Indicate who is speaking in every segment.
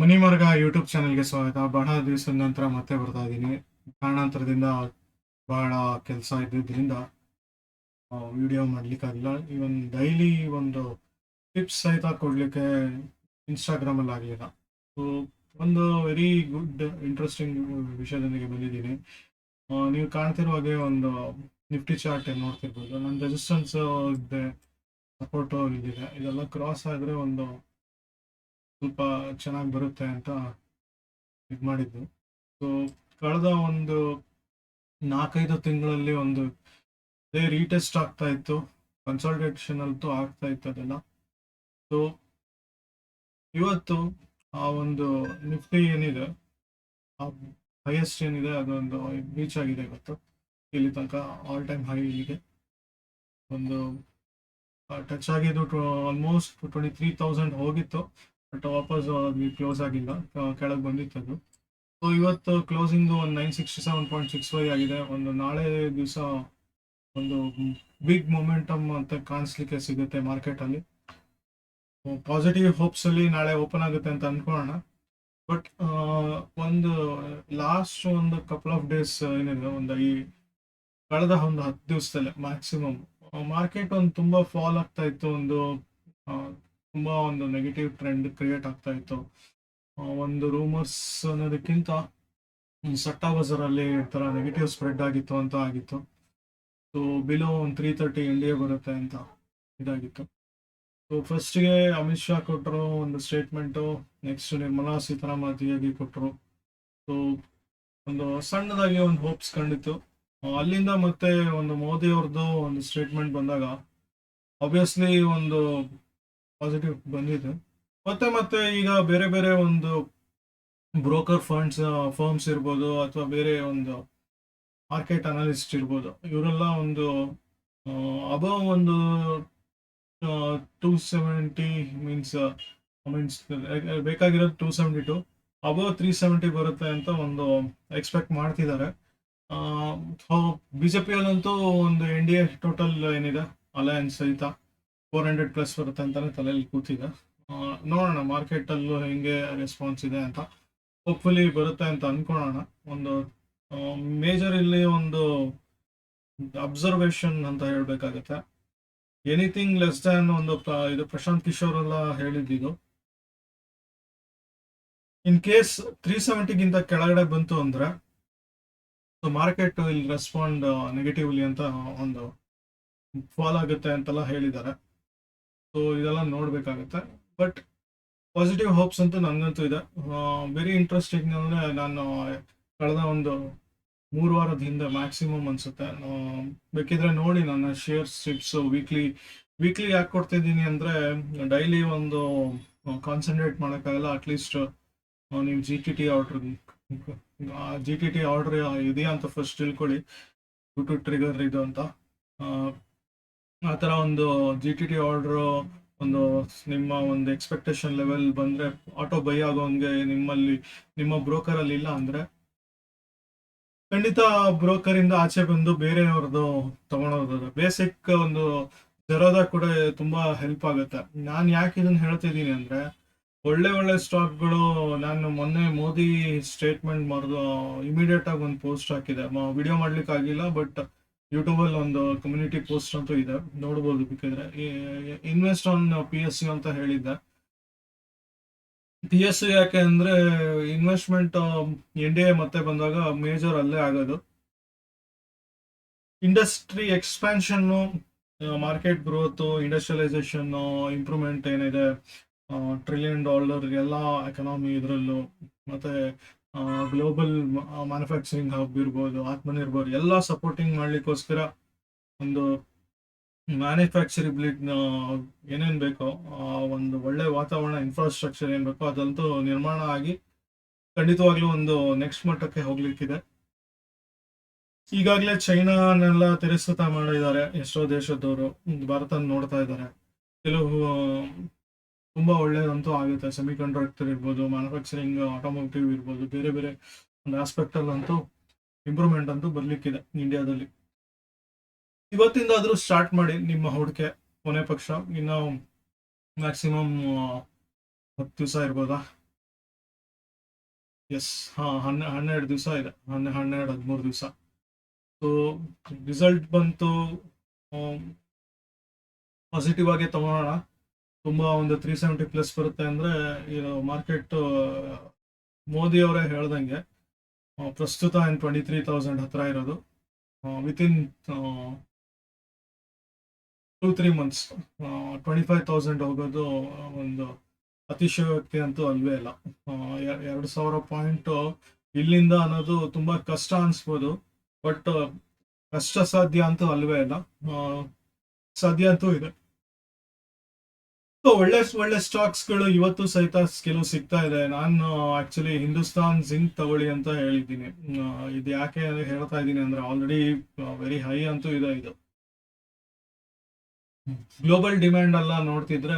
Speaker 1: ಮನಿಮರ್ಗ YouTube ಚಾನೆಲ್ಗೆ ಸ್ವಾಗತ. ಬಹಳ ದಿವಸದ ನಂತರ ಮತ್ತೆ ಬರ್ತಾ ಇದ್ದೀನಿ. ಕಾರಣಾಂತರದಿಂದ ಬಹಳ ಕೆಲಸ ಇದ್ದಿದ್ದರಿಂದ ವಿಡಿಯೋ ಮಾಡಲಿಕ್ಕಾಗಿಲ್ಲ. ಇವನ್ ಡೈಲಿ ಒಂದು ಟಿಪ್ಸ್ ಸಹಿತ ಕೊಡಲಿಕ್ಕೆ ಇನ್ಸ್ಟಾಗ್ರಾಮಲ್ಲಿ ಆಗಲಿಲ್ಲ. ಸೊ ಒಂದು ವೆರಿ ಗುಡ್ ಇಂಟ್ರೆಸ್ಟಿಂಗ್ ವಿಷಯದೊಂದಿಗೆ ಬಂದಿದ್ದೀನಿ. ನೀವು ಕಾಣ್ತಿರೋ ಹಾಗೆ ಒಂದು ನಿಫ್ಟಿ ಚಾರ್ಟ್ ನೋಡ್ತಿರ್ಬೋದು. ನನ್ನ ರೆಸಿಸ್ಟೆನ್ಸ್ ಇದೆ ಸಪೋರ್ಟು ಇಲ್ಲಿದೆ. ಇದೆಲ್ಲ ಕ್ರಾಸ್ ಆದರೆ ಒಂದು ಸ್ವಲ್ಪ ಚೆನ್ನಾಗಿ ಬರುತ್ತೆ ಅಂತ ಇದು ಮಾಡಿದ್ದು. ಸೊ ಕಳೆದ ಒಂದು ನಾಲ್ಕೈದು ತಿಂಗಳಲ್ಲಿ ಒಂದು ಅದೇ ರೀಟೆಸ್ಟ್ ಆಗ್ತಾ ಇತ್ತು. ಕನ್ಸಲ್ಟೇಷನ್ ಅಂತೂ ಆಗ್ತಾ ಇತ್ತು ಅದೆಲ್ಲ. ಸೊ ಇವತ್ತು ಆ ಒಂದು ನಿಫ್ಟಿ ಏನಿದೆ, ಆ ಹೈಯೆಸ್ಟ್ ಏನಿದೆ ಅದೊಂದು ರೀಚ್ ಆಗಿದೆ ಇವತ್ತು. ಇಲ್ಲಿ ತನಕ ಆಲ್ ಟೈಮ್ ಹೈ ಇದೆ ಒಂದು ಟಚ್ ಆಗಿದ್ದು ಆಲ್ಮೋಸ್ಟ್ ಟ್ವೆಂಟಿ ತ್ರೀ ತೌಸಂಡ್ ಹೋಗಿತ್ತು. ಬಟ್ ವಾಪಸ್ ಕ್ಲೋಸ್ ಆಗಿಲ್ಲ. ಕೆಳಗೆ ಬಂದಿತ್ತು ಅದು ಸೊ ಇವತ್ತು ಕ್ಲೋಸಿಂಗ್ ಒಂದು nine sixty seven point six five ಆಗಿದೆ. ಒಂದು ನಾಳೆ ದಿವಸ ಒಂದು ಬಿಗ್ ಮೊಮೆಂಟಮ್ ಅಂತ ಕಾಣಿಸ್ಲಿಕ್ಕೆ ಸಿಗುತ್ತೆ ಮಾರ್ಕೆಟಲ್ಲಿ ಪಾಸಿಟಿವ್ ಹೋಪ್ಸ್ ಅಲ್ಲಿ ನಾಳೆ ಓಪನ್ ಆಗುತ್ತೆ ಅಂತ ಅನ್ಕೊಳ್ಳೋಣ. ಬಟ್ ಒಂದು ಲಾಸ್ಟ್ ಒಂದು ಕಪಲ್ ಆಫ್ ಡೇಸ್ ಏನಿದೆ, ಒಂದು ಈ ಕಳೆದ ಒಂದು ಹತ್ತು ದಿವಸದಲ್ಲೇ ಮ್ಯಾಕ್ಸಿಮಮ್ ಮಾರ್ಕೆಟ್ ಒಂದು ತುಂಬಾ ಫಾಲ್ ಆಗ್ತಾ ಇತ್ತು. ಒಂದು ತುಂಬಾ ಒಂದು ನೆಗೆಟಿವ್ ಟ್ರೆಂಡ್ ಕ್ರಿಯೇಟ್ ಆಗ್ತಾ ಇತ್ತು. ಒಂದು ರೂಮರ್ಸ್ ಅನ್ನೋದಕ್ಕಿಂತ ಸಟ್ಟಾ ಬಜಾರಲ್ಲಿ ತರ ನೆಗೆಟಿವ್ ಸ್ಪ್ರೆಡ್ ಆಗಿತ್ತು ಅಂತ ಆಗಿತ್ತು. ಸೊ ಬಿಲೋ ಒಂದು ತ್ರೀ ತರ್ಟಿ ಎ ಬರುತ್ತೆ ಅಂತ ಇದಾಗಿತ್ತು. ಸೊ ಫಸ್ಟ್ಗೆ ಅಮಿತ್ ಶಾ ಕೊಟ್ಟರು ಒಂದು ಸ್ಟೇಟ್ಮೆಂಟು ನೆಕ್ಸ್ಟ್ ನಿರ್ಮಲಾ ಸೀತಾರಾಮನ್ ಕೊಟ್ಟರು ಸೊ ಒಂದು ಸಣ್ಣದಾಗಿ ಒಂದು ಹೋಪ್ಸ್ ಕಂಡಿತ್ತು. ಅಲ್ಲಿಂದ ಮತ್ತೆ ಒಂದು ಮೋದಿ ಅವ್ರದ್ದು ಒಂದು ಸ್ಟೇಟ್ಮೆಂಟ್ ಬಂದಾಗ ಆಬ್ವಿಯಸ್ಲಿ ಒಂದು ಪಾಸಿಟಿವ್ ಬಂದಿದೆ. ಮತ್ತೆ ಮತ್ತೆ ಈಗ ಬೇರೆ ಬೇರೆ ಒಂದು ಬ್ರೋಕರ್ ಫಂಡ್ಸ್ ಫರ್ಮ್ಸ್ ಇರ್ಬೋದು ಅಥವಾ ಬೇರೆ ಒಂದು ಮಾರ್ಕೆಟ್ ಅನಾಲಿಸ್ಟ್ ಇರ್ಬೋದು, ಇವರೆಲ್ಲ ಒಂದು ಅಬವ್ ಒಂದು ಟೂ ಸೆವೆಂಟಿ ಮೀನ್ಸ್ ಮೀನ್ಸ್ ಬೇಕಾಗಿರೋದು two seventy to above three seventy ಬರುತ್ತೆ ಅಂತ ಒಂದು ಎಕ್ಸ್ಪೆಕ್ಟ್ ಮಾಡ್ತಿದ್ದಾರೆ. ಬಿ ಜೆ ಪಿಯಲ್ಲಂತೂ ಒಂದು ಎನ್ ಡಿ ಎ ಟೋಟಲ್ ಏನಿದೆ ಅಲಯನ್ಸ್ ಸಹಿತ. ಫೋರ್ ಹಂಡ್ರೆಡ್ ಪ್ಲಸ್ ಬರುತ್ತೆ ಅಂತಾನೆ ತಲೆಯಲ್ಲಿ ಕೂತಿದೆ. ನೋಡೋಣ ಮಾರ್ಕೆಟ್ ಅಲ್ಲೂ ಹೆಂಗೆ ರೆಸ್ಪಾನ್ಸ್ ಇದೆ ಅಂತ. ಹೋಪ್ಫುಲಿ ಬರುತ್ತೆ ಅಂತ ಅನ್ಕೊಳ್ಳೋಣ ಒಂದು ಮೇಜರ್ ಇಲ್ಲಿ ಒಂದು ಅಬ್ಸರ್ವೇಷನ್ ಅಂತ ಹೇಳ್ಬೇಕಾಗತ್ತೆ. ಎನಿಥಿಂಗ್ ಲೆಸ್ ದ್ಯಾನ್ ಒಂದು ಇದು ಪ್ರಶಾಂತ್ ಕಿಶೋರ್ ಎಲ್ಲ ಹೇಳಿದ್ದು ಇನ್ ಕೇಸ್ ತ್ರೀ ಸೆವೆಂಟಿಗಿಂತ ಕೆಳಗಡೆ ಬಂತು ಅಂದ್ರೆ ಸೊ ಮಾರ್ಕೆಟ್ ಇಲ್ಲಿ ರೆಸ್ಪಾಂಡ್ ನೆಗೆಟಿವ್ಲಿ ಅಂತ ಒಂದು ಫಾಲ್ ಆಗುತ್ತೆ ಅಂತೆಲ್ಲ ಹೇಳಿದ್ದಾರೆ. ಸೊ ಇದೆಲ್ಲ ನೋಡಬೇಕಾಗುತ್ತೆ. ಬಟ್ ಪಾಸಿಟಿವ್ ಹೋಪ್ಸ್ ಅಂತೂ ನನಗಂತೂ ಇದೆ. ವೆರಿ ಇಂಟ್ರೆಸ್ಟಿಂಗ್ ಅಂದರೆ ನಾನು ಕಳೆದ ಒಂದು ಮೂರು ವಾರದ ಹಿಂದೆ ಮ್ಯಾಕ್ಸಿಮಮ್ ಅನ್ಸುತ್ತೆ. ಬೇಕಿದ್ರೆ ನೋಡಿ ನನ್ನ ಶೇರ್ ಟಿಪ್ಸ್ ವೀಕ್ಲಿ ವೀಕ್ಲಿ ಯಾಕೆ ಕೊಡ್ತಿದ್ದೀನಿ ಅಂದರೆ ಡೈಲಿ ಒಂದು ಕಾನ್ಸಂಟ್ರೇಟ್ ಮಾಡೋಕ್ಕಾಗಲ್ಲ. ಅಟ್ಲೀಸ್ಟ್ ನೀವು G T T order G T T order ಇದೆಯಾ ಅಂತ ಫಸ್ಟ್ ತಿಳ್ಕೊಳ್ಳಿ. ಟು ಟ್ರಿಗರ್ ಇದು ಅಂತ. ಆ, ಥರ ಒಂದು ಜಿ ಟಿ ಟಿ ಆರ್ಡ್ರು ಒಂದು ನಿಮ್ಮ ಒಂದು ಎಕ್ಸ್ಪೆಕ್ಟೇಷನ್ ಲೆವೆಲ್ ಬಂದ್ರೆ ಆಟೋ ಬೈ ಆಗೋಂಗೆ ನಿಮ್ಮಲ್ಲಿ ನಿಮ್ಮ ಬ್ರೋಕರಲ್ಲಿ ಇಲ್ಲ ಅಂದ್ರೆ ಖಂಡಿತ ಬ್ರೋಕರಿಂದ ಆಚೆ ಬಂದು ಬೇರೆಯವ್ರದ್ದು ತೊಗೊಳೋದು. ಬೇಸಿಕ್ ಒಂದು ಜರೋದ ಕೂಡ ತುಂಬಾ ಹೆಲ್ಪ್ ಆಗುತ್ತೆ. ನಾನು ಯಾಕೆ ಇದನ್ನು ಹೇಳ್ತಿದ್ದೀನಿ ಅಂದ್ರೆ ಒಳ್ಳೆ ಒಳ್ಳೆ ಸ್ಟಾಕ್ಗಳು ನಾನು ಮೊನ್ನೆ ಮೋದಿ ಸ್ಟೇಟ್ಮೆಂಟ್ ಮಾಡಿದು ಇಮಿಡಿಯೇಟಾಗಿ ಒಂದು ಪೋಸ್ಟ್ ಹಾಕಿದೆ. ವಿಡಿಯೋ ಮಾಡ್ಲಿಕ್ಕೆ ಆಗಿಲ್ಲ ಬಟ್ ಯೂಟ್ಯೂಬ್ ಅಲ್ಲಿ ಒಂದು ಕಮ್ಯುನಿಟಿ ಪೋಸ್ಟ್ ಅಂತೂ ಇದೆ, ನೋಡ್ಬೋದು ಬೇಕಿದ್ರೆ. ಇನ್ವೆಸ್ಟ್ ಆನ್ ಪಿ ಎಸ್ ಅಂತ ಹೇಳಿದ್ದೆ. ಪಿ ಎಸ್ ಯಾಕೆ ಅಂದ್ರೆ ಇನ್ವೆಸ್ಟ್ಮೆಂಟ್ ಎನ್ ಡಿ ಎ ಮತ್ತೆ ಬಂದಾಗ ಮೇಜರ್ ಅಲ್ಲೇ ಆಗೋದು. Industry expansion market growth industrialisation improvement ಏನಿದೆ ಟ್ರಿಲಿಯನ್ ಡಾಲರ್ ಎಲ್ಲ ಎಕನಾಮಿ ಇದರಲ್ಲೂ, ಮತ್ತೆ ಗ್ಲೋಬಲ್ ಮ್ಯಾನುಫ್ಯಾಕ್ಚರಿಂಗ್ ಹಬ್ ಇರ್ಬೋದು, ಆತ್ಮನಿರ್ಭರ್, ಎಲ್ಲ ಸಪೋರ್ಟಿಂಗ್ ಮಾಡ್ಲಿಕ್ಕೋಸ್ಕರ ಒಂದು ಮ್ಯಾನುಫ್ಯಾಕ್ಚರಿಬಿಲಿಟಿ ಏನೇನು ಬೇಕೋ ಒಂದು ಒಳ್ಳೆ ವಾತಾವರಣ ಇನ್ಫ್ರಾಸ್ಟ್ರಕ್ಚರ್ ಏನು ಬೇಕೋ ಅದಂತೂ ನಿರ್ಮಾಣ ಆಗಿ ಖಂಡಿತವಾಗ್ಲೂ ಒಂದು ನೆಕ್ಸ್ಟ್ ಮಟ್ಟಕ್ಕೆ ಹೋಗ್ಲಿಕ್ಕಿದೆ. ಈಗಾಗಲೇ ಚೈನಾನೆಲ್ಲ ತಿರಸ್ಕೃತ ಮಾಡಿದ್ದಾರೆ ಎಷ್ಟೋ ದೇಶದವರು ಭಾರತ ನೋಡ್ತಾ ಇದ್ದಾರೆ. ಕೆಲವು ತುಂಬಾ ಒಳ್ಳೇದಂತೂ ಆಗುತ್ತೆ. ಸೆಮಿ ಕಂಡಕ್ಟರ್ ಇರ್ಬೋದು ಮ್ಯಾನುಫ್ಯಾಕ್ಚರಿಂಗ್ ಆಟೋಮೋಟಿವ್ ಇರ್ಬೋದು, ಬೇರೆ ಬೇರೆ ಒಂದು ಆಸ್ಪೆಕ್ಟ್ ಅಲ್ಲಂತೂ ಇಂಪ್ರೂವ್ಮೆಂಟ್ ಅಂತೂ ಬರ್ಲಿಕ್ಕಿದೆ ಇಂಡಿಯಾದಲ್ಲಿ. ಇವತ್ತಿಂದ ಆದ್ರೂ ಸ್ಟಾರ್ಟ್ ಮಾಡಿ ನಿಮ್ಮ ಹೂಡಿಕೆ ಕೊನೆ ಪಕ್ಷ. ಇನ್ನು ಮ್ಯಾಕ್ಸಿಮಮ್ ಹತ್ತು ದಿವಸ ಇರ್ಬೋದಾ? ಎಸ್ ಹಾ, ಹನ್ನೆ, ಹನ್ನೆರಡು ದಿವಸ ಇದೆ. ಹನ್ನೆ, ಹನ್ನೆರಡು, ಹದಿಮೂರು ದಿವಸ. ಸೊ ರಿಸಲ್ಟ್ ಬಂತು ಪಾಸಿಟಿವ್ ಆಗಿ ತಗೊಳ್ಳೋಣ ತುಂಬ ಒಂದು ತ್ರೀ ಸೆವೆಂಟಿ ಪ್ಲಸ್ ಬರುತ್ತೆ ಅಂದ್ರೆ ಇದು ಮಾರ್ಕೆಟ್ ಮೋದಿ ಅವರೇ ಹೇಳ್ದಂಗೆ ಪ್ರಸ್ತುತ ಏನು ಟ್ವೆಂಟಿ ತ್ರೀ ತೌಸಂಡ್ ಹತ್ರ ಇರೋದು. Within two three months twenty five thousand ಹೋಗೋದು ಒಂದು ಅತಿಶಯೋಕ್ತಿ ಅಂತೂ ಅಲ್ವೇ ಇಲ್ಲ. ಎರಡು ಸಾವಿರ ಪಾಯಿಂಟ್ ಇಲ್ಲಿಂದ ಅನ್ನೋದು ತುಂಬಾ ಕಷ್ಟ ಅನ್ಸ್ಬೋದು. ಬಟ್, ಕಷ್ಟ ಸಾಧ್ಯ ಅಂತೂ ಅಲ್ವೇ ಇಲ್ಲ. ಸಾಧ್ಯ ಅಂತೂ ಇದೆ. ಒಳ್ಳೆ ಒಳ್ಳೆ ಸ್ಟಾಕ್ಸ್ಗಳು ಇವತ್ತು ಸಹಿತ ಕೆಲವು ಸಿಗ್ತಾ ಇದೆ. ನಾನು ಆಕ್ಚುಲಿ ಹಿಂದೂಸ್ತಾನ್ ಜಿಂಕ್ ತಗೊಳ್ಳಿ ಅಂತ ಹೇಳಿದ್ದೀನಿ. ಇದು ಯಾಕೆ ಹೇಳ್ತಾ ಇದ್ದೀನಿ ಅಂದ್ರೆ ಆಲ್ರೆಡಿ ವೆರಿ ಹೈ ಅಂತೂ ಇದೆ ಇದು. ಗ್ಲೋಬಲ್ ಡಿಮ್ಯಾಂಡ್ ಎಲ್ಲ ನೋಡ್ತಿದ್ರೆ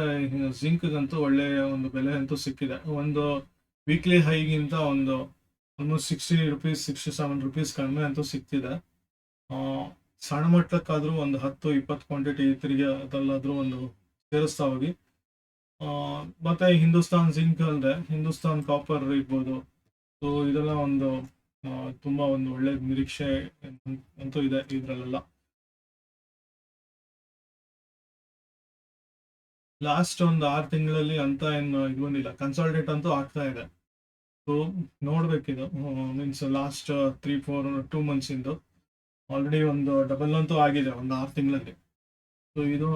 Speaker 1: ಜಿಂಕ್ ಅಂತೂ ಒಳ್ಳೆ ಒಂದು ಬೆಲೆ ಅಂತೂ ಸಿಕ್ಕಿದೆ. ಒಂದು ವೀಕ್ಲಿ ಹೈಗಿಂತ ಒಂದು almost sixty rupees sixty seven rupees ಕಡಿಮೆ ಅಂತೂ ಸಿಕ್ತಿದೆ. ಸಣ್ಣ ಮಟ್ಟಕ್ಕಾದ್ರೂ ಒಂದು ಹತ್ತು, ಇಪ್ಪತ್ತು ಕ್ವಾಂಟಿಟಿ ತಿರುಗಿ ಅದಲ್ಲಾದ್ರೂ ಒಂದು ಸೇರಿಸ್ತಾ ಹೋಗಿ. ಮತ್ತೆ ಹಿಂದೂಸ್ತಾನ್ ಜಿಂಕ್ ಅಂದ್ರೆ ಹಿಂದೂಸ್ತಾನ್ ಕಾಪರ್ ಇರ್ಬೋದು. ಸೊ ಇದೆಲ್ಲ ಒಂದು ತುಂಬಾ ಒಂದು ಒಳ್ಳೆ ನಿರೀಕ್ಷೆ ಅಂತೂ ಇದೆ ಇದ್ರಲ್ಲೆಲ್ಲ. ಲಾಸ್ಟ್ ಒಂದು ಆರು ತಿಂಗಳಲ್ಲಿ ಅಂತ ಏನು ಇದು ಬಂದಿಲ್ಲ. ಕನ್ಸಾಲ್ಟೇಟ್ ಅಂತೂ ಆಗ್ತಾ ಇದೆ. So ನೋಡ್ಬೇಕಿದು. Means last three four two months ಇಂದು. ಆಲ್ರೆಡಿ ಒಂದು ಡಬಲ್ ಅಂತೂ ಆಗಿದೆ, ಒಂದು ಆರು ತಿಂಗಳಲ್ಲಿ. ಸೊ ಇದು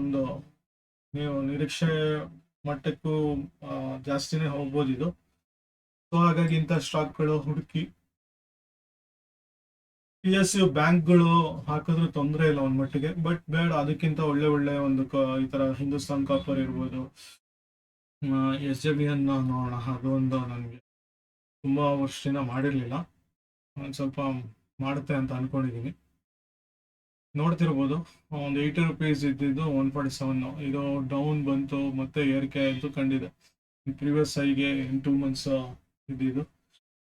Speaker 1: ಒಂದು ನೀವು ನಿರೀಕ್ಷೆ ಮಟ್ಟಕ್ಕೂ ಜಾಸ್ತಿನೇ ಹೋಗ್ಬೋದು ಇದು. ಸೊ ಹಾಗಾಗಿ ಇಂಥ ಸ್ಟಾಕ್ಗಳು ಹುಡುಕಿ. ಪಿ ಎಸ್ ಯು ಬ್ಯಾಂಕ್ಗಳು ಹಾಕಿದ್ರು ತೊಂದರೆ ಇಲ್ಲ ಒಂದು ಮಟ್ಟಿಗೆ. ಬಟ್ ಬೇಡ, ಅದಕ್ಕಿಂತ ಒಳ್ಳೆ ಒಳ್ಳೆ ಒಂದು ಈ ತರ ಹಿಂದೂಸ್ತಾನ್ ಕಾಪರ್ ಇರ್ಬೋದು. ಎಸ್ ಜೆ ಬಿ ಅನ್ನ ನೋಡೋಣ ಅದು ಒಂದು ನನಗೆ ತುಂಬಾ ವರ್ಷದಿಂದ ಮಾಡಿರ್ಲಿಲ್ಲ. ಒಂದ್ ಸ್ವಲ್ಪ ಮಾಡುತ್ತೆ ಅಂತ ಅನ್ಕೊಂಡಿದೀನಿ. ನೋಡ್ತಿರ್ಬೋದು. ಒಂದು ಏಯ್ಟಿ ರುಪೀಸ್ ಇದ್ದಿದ್ದು ಒನ್ ಫಾರ್ಟಿ ಸೆವೆನ್ ಇದು ಡೌನ್ ಬಂತು, ಮತ್ತೆ ಏರಿಕೆ ಆಯಿತು ಕಂಡಿದೆ. ಪ್ರೀವಿಯಸ್ ಐಗೆ ಇನ್ ಟೂ ಮಂತ್ಸ್ ಇದ್ದಿದ್ದು.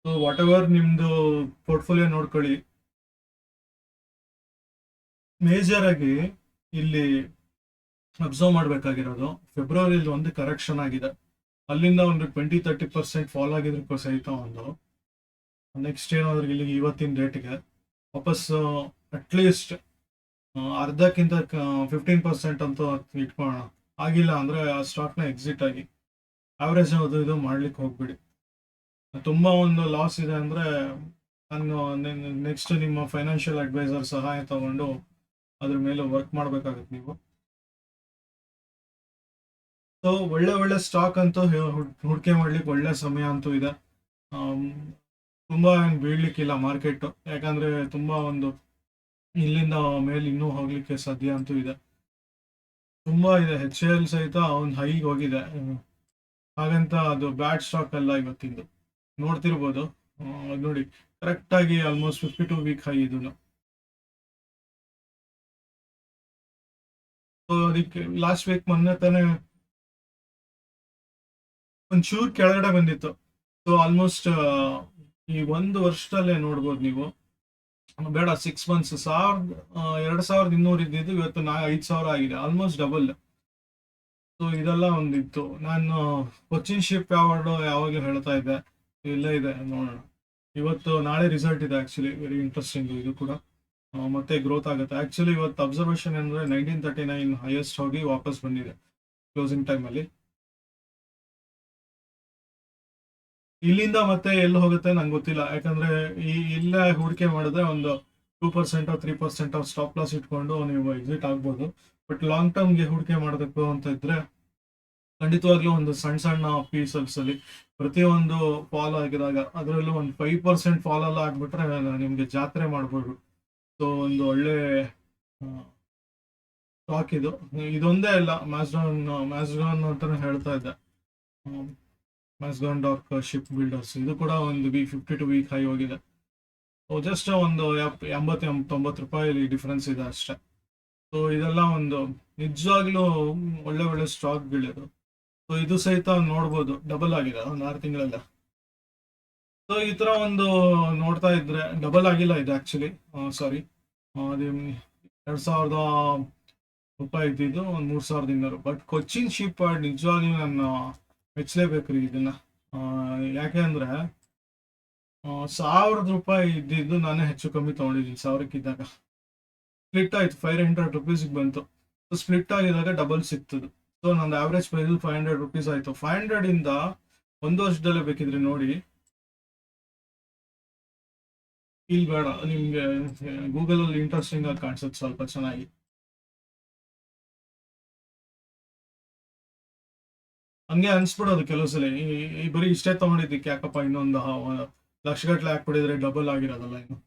Speaker 1: ಸೊ ವಾಟ್ ಎವರ್ ನಿಮ್ದು ಪೋರ್ಟ್ಫೋಲಿಯೋ ನೋಡ್ಕೊಳ್ಳಿ. ಮೇಜರ್ ಆಗಿ ಇಲ್ಲಿ ಅಬ್ಸರ್ವ್ ಮಾಡಬೇಕಾಗಿರೋದು ಫೆಬ್ರವರಿಲಿ ಒಂದು ಕರೆಕ್ಷನ್ ಆಗಿದೆ. ಅಲ್ಲಿಂದ ಒಂದು ಟ್ವೆಂಟಿ ತರ್ಟಿ ಪರ್ಸೆಂಟ್ ಫಾಲ್ ಆಗಿದ್ರು ಸಹಿತ ಒಂದು. ನೆಕ್ಸ್ಟ್ ಏನಾದ್ರೂ ಇಲ್ಲಿಗೆ ಇವತ್ತಿನ ಡೇಟ್ಗೆ ವಾಪಸ್ ಅಟ್ಲೀಸ್ಟ್ ಅರ್ಧಕ್ಕಿಂತ ಫಿಫ್ಟೀನ್ ಪರ್ಸೆಂಟ್ ಅಂತ ಇಟ್ಕೊಳ್ಳೋಣ. ಆಗಿಲ್ಲ ಅಂದ್ರೆ ಆ ಸ್ಟಾಕ್ನ ಎಕ್ಸಿಟ್ ಆಗಿ ಆವ್ರೇಜ್ ಅದು ಇದು ಮಾಡ್ಲಿಕ್ಕೆ ಹೋಗ್ಬಿಡಿ. ತುಂಬಾ ಒಂದು ಲಾಸ್ ಇದೆ ಅಂದ್ರೆ ನಾನು ನೆಕ್ಸ್ಟ್ ನಿಮ್ಮ ಫೈನಾನ್ಷಿಯಲ್ ಅಡ್ವೈಸರ್ ಸಹಾಯ ತಗೊಂಡು ಅದ್ರ ಮೇಲೆ ವರ್ಕ್ ಮಾಡ್ಬೇಕಾಗತ್ತೆ ನೀವು. ಸೊ ಒಳ್ಳೆ ಒಳ್ಳೆ ಸ್ಟಾಕ್ ಅಂತೂ ಹೂಡಿಕೆ ಮಾಡ್ಲಿಕ್ಕೆ ಒಳ್ಳೆ ಸಮಯ ಅಂತೂ ಇದೆ. ತುಂಬ ಬೀಳ್ಲಿಕ್ಕಿಲ್ಲ ಮಾರ್ಕೆಟ್ ಯಾಕಂದ್ರೆ ತುಂಬಾ ಒಂದು ಇಲ್ಲಿಂದ ಮೇಲೆ ಇನ್ನೂ ಹೋಗ್ಲಿಕ್ಕೆ ಸಾಧ್ಯ ಅಂತೂ ಇದೆ. ತುಂಬಾ ಇದೆ ಹೆಚ್ ಎಲ್ ಸಹಿತ ಅವ್ನ್ ಹೈಗೆ ಹೋಗಿದೆ. ಹಾಗಂತ ಅದು ಬ್ಯಾಡ್ ಸ್ಟಾಕ್ ಅಲ್ಲ ಇವತ್ತಿಂದು. ನೋಡ್ತಿರ್ಬೋದು. ನೋಡಿ ಕರೆಕ್ಟ್ ಆಗಿ almost fifty two week high ಇದು ಅದಕ್ಕೆ ಲಾಸ್ಟ್ ವೀಕ್ ಮೊನ್ನೆ ತಾನೇ ಒಂಚೂರು ಕೆಳಗಡೆ ಬಂದಿತ್ತು. ಸೊ ಆಲ್ಮೋಸ್ಟ್ ಈ ಒಂದು ವರ್ಷದಲ್ಲೇ ನೋಡ್ಬೋದು ನೀವು. ಬೇಡ ಸಿಕ್ಸ್ ಮಂತ್ಸ್ ಸಾವಿರದ ಎರಡು ಸಾವಿರದ ಇನ್ನೂರು ಇದ್ದಿದ್ದು ಇವತ್ತು ನಾ, ಐದು ಸಾವಿರ ಆಗಿದೆ ಆಲ್ಮೋಸ್ಟ್ ಡಬಲ್ ಸೊ ಇದೆಲ್ಲ ಒಂದಿತ್ತು. ನಾನು, ಕೊಚ್ಚಿನ್ ಶಿಪ್ ಯಾವಾರ್ಡ್ ಯಾವಾಗಲೂ ಹೇಳ್ತಾ ಇದ್ದೆ. ಇಲ್ಲೇ ಇದೆ, ನೋಡೋಣ. ಇವತ್ತು ನಾಳೆ ರಿಸಲ್ಟ್ ಇದೆ ಆಕ್ಚುಲಿ ವೆರಿ ಇಂಟ್ರೆಸ್ಟಿಂಗ್ ಇದು ಕೂಡ. ಮತ್ತೆ ಗ್ರೋತ್ ಆಗುತ್ತೆ. ಆಕ್ಚುಲಿ ಇವತ್ತು ಅಬ್ಸರ್ವೇಷನ್ ಅಂದ್ರೆ ನೈನ್ಟೀನ್ ತರ್ಟಿ ನೈನ್ ಹೈಯೆಸ್ಟ್ ಹೋಗಿ ವಾಪಸ್ ಬಂದಿದೆ ಕ್ಲೋಸಿಂಗ್ ಟೈಮ್ ಇಲ್ಲಿಂದ ಮತ್ತೆ ಎಲ್ಲಿ ಹೋಗುತ್ತೆ ನಂಗೆ ಗೊತ್ತಿಲ್ಲ. ಯಾಕಂದ್ರೆ ಈ ಇಲ್ಲೇ ಹೂಡಿಕೆ ಮಾಡಿದ್ರೆ ಒಂದು two percent three percent off stop loss ಇಟ್ಕೊಂಡು ನೀವು ಎಕ್ಸಿಟ್ ಆಗ್ಬೋದು. ಬಟ್ ಲಾಂಗ್ ಟರ್ಮ್ಗೆ ಹೂಡಿಕೆ ಮಾಡಬೇಕು ಅಂತ ಇದ್ರೆ ಖಂಡಿತವಾಗ್ಲೂ ಒಂದು ಸಣ್ಣ ಸಣ್ಣ ಪೀಸಲ್ಸ್ ಅಲ್ಲಿ ಪ್ರತಿಯೊಂದು ಫಾಲ್ ಆಗಿದಾಗ ಅದರಲ್ಲೂ ಒಂದು ಫೈವ್ ಪರ್ಸೆಂಟ್ ಫಾಲ್ ಎಲ್ಲ ಆಗ್ಬಿಟ್ರೆ ನಿಮ್ಗೆ ಜಾತ್ರೆ ಮಾಡ್ಬೋದು. ಸೊ ಒಂದು ಒಳ್ಳೆ ಸ್ಟಾಕ್ ಇದು. ಇದೊಂದೇ ಅಲ್ಲ ಮ್ಯಾಸ್ಡಾನ್ ಮ್ಯಾಸ್ಡಾನ್ ಅಂತಾನೆ ಹೇಳ್ತಾ ಇದ್ದೆ. ಮ್ಯಾಸ್ಡಾನ್ ಡಾಕ್ ಶಿಪ್ ಬಿಲ್ಡರ್ಸ್ ಇದು ಕೂಡ ಒಂದು B fifty two week high ಹೋಗಿದೆ. ಜಸ್ಟ್ ಒಂದು ಎಂಬತ್ತು ತೊಂಬತ್ತು ರೂಪಾಯಿ ಡಿಫ್ರೆನ್ಸ್ ಇದೆ ಅಷ್ಟೇ. ಸೊ ಇದೆಲ್ಲ ಒಂದು ನಿಜವಾಗ್ಲೂ ಒಳ್ಳೆ ಒಳ್ಳೆ ಸ್ಟಾಕ್ ಬೀಳೋದು ಸೊ ಇದು ಸಹಿತ ನೋಡ್ಬೋದು. ಡಬಲ್ ಆಗಿದೆ, ಒಂದು ಆರು ತಿಂಗಳಲ್ಲ. ಸೊ ಈ ತರ ಒಂದು ನೋಡ್ತಾ ಇದ್ರೆ ಡಬಲ್ ಆಗಿಲ್ಲ ಇದು ಆಕ್ಚುಲಿ ಸಾರಿ ಅದೇ, ಎರಡ್ ಸಾವಿರದ ರೂಪಾಯಿ ಇದ್ದಿದ್ದು, ಒಂದು ಮೂರ್ ಸಾವಿರದ ಇನ್ನೂರು. ಬಟ್ ಕೊಚ್ಚಿನ್ ಶಿಪ್ ನಿಜವಾಗ್ಲೂ ನಾನು ಮೆಚ್ಚಲೇಬೇಕ್ರಿ ಇದನ್ನ. ಯಾಕೆ ಅಂದ್ರೆ ಸಾವಿರದ ರೂಪಾಯಿ ಇದ್ದಿದ್ದು ನಾನೇ ಹೆಚ್ಚು ಕಮ್ಮಿ ತೊಗೊಂಡಿದ್ದೀನಿ ಸಾವಿರಕ್ಕಿದ್ದಾಗ ಸ್ಪ್ಲಿಟ್ ಆಯ್ತು ಫೈವ್ ಹಂಡ್ರೆಡ್ ರುಪೀಸ್ಗೆ ಬಂತು. ಸ್ಪ್ಲಿಟ್ ಆಗಿದಾಗ ಡಬಲ್ ಸಿಕ್ತು ಸೊ ನಂದು average price five hundred rupees ಆಯ್ತು. ಫೈವ್ ಹಂಡ್ರೆಡ್ ಇಂದ ಒಂದು ವರ್ಷದಲ್ಲೇ ಬೇಕಿದ್ರೆ ನೋಡಿ. ಇಲ್ಲಿ ಬೇಡ ನಿಮ್ಗೆ ಗೂಗಲ್ ಅಲ್ಲಿ ಇಂಟ್ರೆಸ್ಟಿಂಗ್ ಆಗಿ ಕಾಣಿಸುತ್ತೆ ಸ್ವಲ್ಪ ಚೆನ್ನಾಗಿ. ಹಂಗೆ ಅನ್ಸ್ಬಿಡೋದು ಕೆಲವು ಸಲ ಈ- ಬರೀ ಇಷ್ಟೇ ತಗೊಂಡಿದ್ದಕ್ಕೆ ಯಾಕಪ್ಪ ಇನ್ನೊಂದು ಲಕ್ಷಗಟ್ಟಲೆ ಹಾಕ್ಬಿಡಿದ್ರೆ ಡಬಲ್ ಆಗಿರೋದಲ್ಲ ಇನ್ನು.